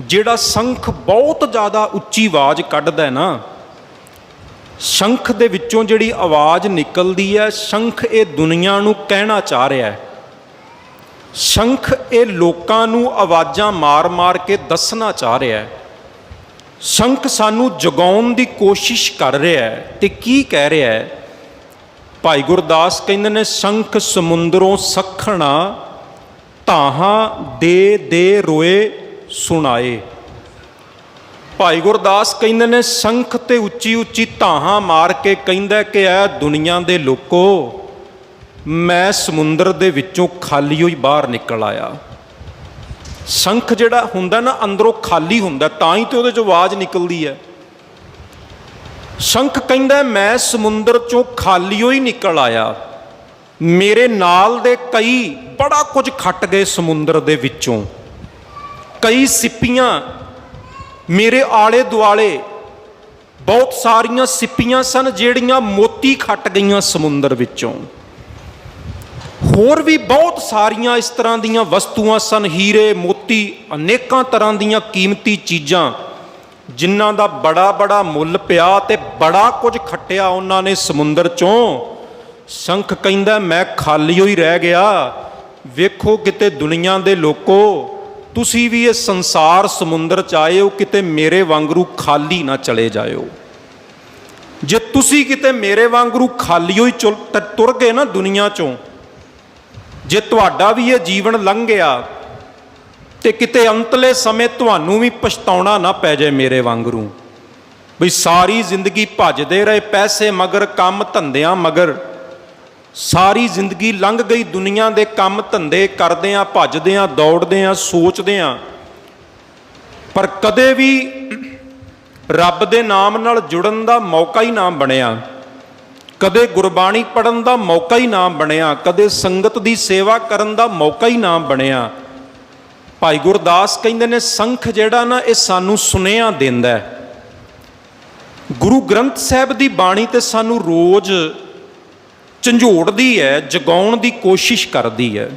ਜਿਹੜਾ ਸ਼ੰਖ ਬਹੁਤ ਜ਼ਿਆਦਾ ਉੱਚੀ ਆਵਾਜ਼ ਕੱਢਦਾ ਹੈ ਨਾ, ਸ਼ੰਖ ਦੇ ਵਿੱਚੋਂ ਜਿਹੜੀ ਆਵਾਜ਼ ਨਿਕਲਦੀ ਹੈ, ਸ਼ੰਖ ਇਹ ਦੁਨੀਆ ਨੂੰ ਕਹਿਣਾ ਚਾਹ ਰਿਹਾ ਹੈ। ਸ਼ੰਖ ਇਹ ਲੋਕਾਂ ਨੂੰ ਆਵਾਜ਼ਾਂ ਮਾਰ-ਮਾਰ ਕੇ ਦੱਸਣਾ ਚਾਹ ਰਿਹਾ ਹੈ। ਸ਼ੰਖ ਸਾਨੂੰ ਜਗਾਉਣ ਦੀ ਕੋਸ਼ਿਸ਼ ਕਰ ਰਿਹਾ ਹੈ ਤੇ ਕੀ ਕਹਿ ਰਿਹਾ ਹੈ? ਭਾਈ ਗੁਰਦਾਸ ਕਹਿੰਦੇ ਨੇ, ਸ਼ੰਖ ਸਮੁੰਦਰੋਂ ਸਖਣਾ ਤਾਹਾਂ ਦੇ ਦੇ ਰੋਏ ਸੁਣਾਏ। ਭਾਈ ਗੁਰਦਾਸ ਕਹਿੰਦੇ ਨੇ, ਸ਼ੰਖ ਤੇ ਉੱਚੀ ਉੱਚੀ ਧਾਹਾਂ ਮਾਰ ਕੇ ਕਹਿੰਦਾ ਕਿ ਐ ਦੁਨੀਆ ਦੇ ਲੋਕੋ, ਮੈਂ ਸਮੁੰਦਰ ਦੇ ਵਿੱਚੋਂ ਖਾਲੀ ਹੋਈ ਬਾਹਰ ਨਿਕਲ ਆਇਆ। ਸ਼ੰਖ ਜਿਹੜਾ ਹੁੰਦਾ ਨਾ, ਅੰਦਰੋਂ ਖਾਲੀ ਹੁੰਦਾ, ਤਾਂ ਹੀ ਤੇ ਉਹਦੇ ਚੋਂ ਆਵਾਜ਼ ਨਿਕਲਦੀ ਹੈ। ਸ਼ੰਖ ਕਹਿੰਦਾ, ਮੈਂ ਸਮੁੰਦਰ ਚੋਂ ਖਾਲੀ ਹੋਈ ਨਿਕਲ ਆਇਆ। ਮੇਰੇ ਨਾਲ ਦੇ ਕਈ ਬੜਾ ਕੁਝ ਖੱਟ ਗਏ ਸਮੁੰਦਰ ਦੇ ਵਿੱਚੋਂ। ਕਈ ਸਿੱਪੀਆਂ ਮੇਰੇ ਆਲੇ ਦੁਆਲੇ ਬਹੁਤ ਸਾਰੀਆਂ ਸਿੱਪੀਆਂ ਸਨ ਜਿਹੜੀਆਂ ਮੋਤੀ ਖੱਟ ਗਈਆਂ ਸਮੁੰਦਰ ਵਿੱਚੋਂ। ਹੋਰ ਵੀ ਬਹੁਤ ਸਾਰੀਆਂ ਇਸ ਤਰ੍ਹਾਂ ਦੀਆਂ ਵਸਤੂਆਂ ਸਨ, ਹੀਰੇ, ਮੋਤੀ, ਅਨੇਕਾਂ ਤਰ੍ਹਾਂ ਦੀਆਂ ਕੀਮਤੀ ਚੀਜ਼ਾਂ, ਜਿਨ੍ਹਾਂ ਦਾ ਬੜਾ ਬੜਾ ਮੁੱਲ ਪਿਆ ਤੇ ਬੜਾ ਕੁਝ ਖੱਟਿਆ ਉਹਨਾਂ ਨੇ ਸਮੁੰਦਰ ਚੋਂ। ਸ਼ੰਖ ਕਹਿੰਦਾ, ਮੈਂ ਖਾਲੀ ਹੋਈ ਰਹਿ ਗਿਆ। ਵੇਖੋ ਕਿਤੇ ਦੁਨੀਆ ਦੇ ਲੋਕੋ ਤੁਸੀਂ ਵੀ ਇਹ ਸੰਸਾਰ ਸਮੁੰਦਰ ਚ ਆਏ ਹੋ, ਕਿਤੇ ਮੇਰੇ ਵਾਂਗਰੂ ਖਾਲੀ ਨਾ ਚਲੇ ਜਾਇਓ। ਜੇ ਤੁਸੀਂ ਕਿਤੇ ਮੇਰੇ ਵਾਂਗਰੂ ਖਾਲੀ ਹੋਈ ਚੁਲ- ਤੁਰ ਗਏ ਨਾ ਦੁਨੀਆ ਚੋਂ, ਜੇ ਤੁਹਾਡਾ ਵੀ ਇਹ ਜੀਵਨ ਲੰਘ ਗਿਆ ਤੇ ਕਿਤੇ ਅੰਤਲੇ ਸਮੇਂ ਤੁਹਾਨੂੰ ਵੀ ਪਛਤਾਉਣਾ ਨਾ ਪੈ ਜਾਏ ਮੇਰੇ ਵਾਂਗਰੂ। ਵੀ ਸਾਰੀ ਜ਼ਿੰਦਗੀ ਭੱਜਦੇ ਰਹੇ, ਪੈਸੇ ਮਗਰ, ਕੰਮ ਧੰਦਿਆਂ ਮਗਰ ਸਾਰੀ ਜ਼ਿੰਦਗੀ ਲੰਘ ਗਈ ਦੁਨੀਆ ਦੇ ਕੰਮ ਧੰਦੇ ਕਰਦੇ ਆ, ਭੱਜਦੇ ਆ, ਦੌੜਦੇ ਆ, ਸੋਚਦੇ ਆ। ਪਰ ਕਦੇ ਵੀ ਰੱਬ ਦੇ ਨਾਮ ਨਾਲ ਜੁੜਨ ਦਾ ਮੌਕਾ ਹੀ ਨਾ ਬਣਿਆ। ਕਦੇ ਗੁਰਬਾਣੀ ਪੜਨ ਦਾ ਮੌਕਾ ਹੀ ਨਾ ਬਣਿਆ। ਕਦੇ ਸੰਗਤ ਦੀ ਸੇਵਾ ਕਰਨ ਦਾ ਮੌਕਾ ਹੀ ਨਾ ਬਣਿਆ। ਭਾਈ ਗੁਰਦਾਸ ਕਹਿੰਦੇ ਨੇ, ਸੰਖ ਜਿਹੜਾ ਨਾ, ਇਹ ਸਾਨੂੰ ਸੁਨੇਹਾ ਦਿੰਦਾ ਹੈ। ਗੁਰੂ ਗ੍ਰੰਥ ਸਾਹਿਬ ਦੀ ਬਾਣੀ ਤੇ ਸਾਨੂੰ ਰੋਜ਼ ਝੰਜੋੜਦੀ ਹੈ ਜਗਾਉਣ ਦੀ ਕੋਸ਼ਿਸ਼ ਕਰਦੀ ਹੈ।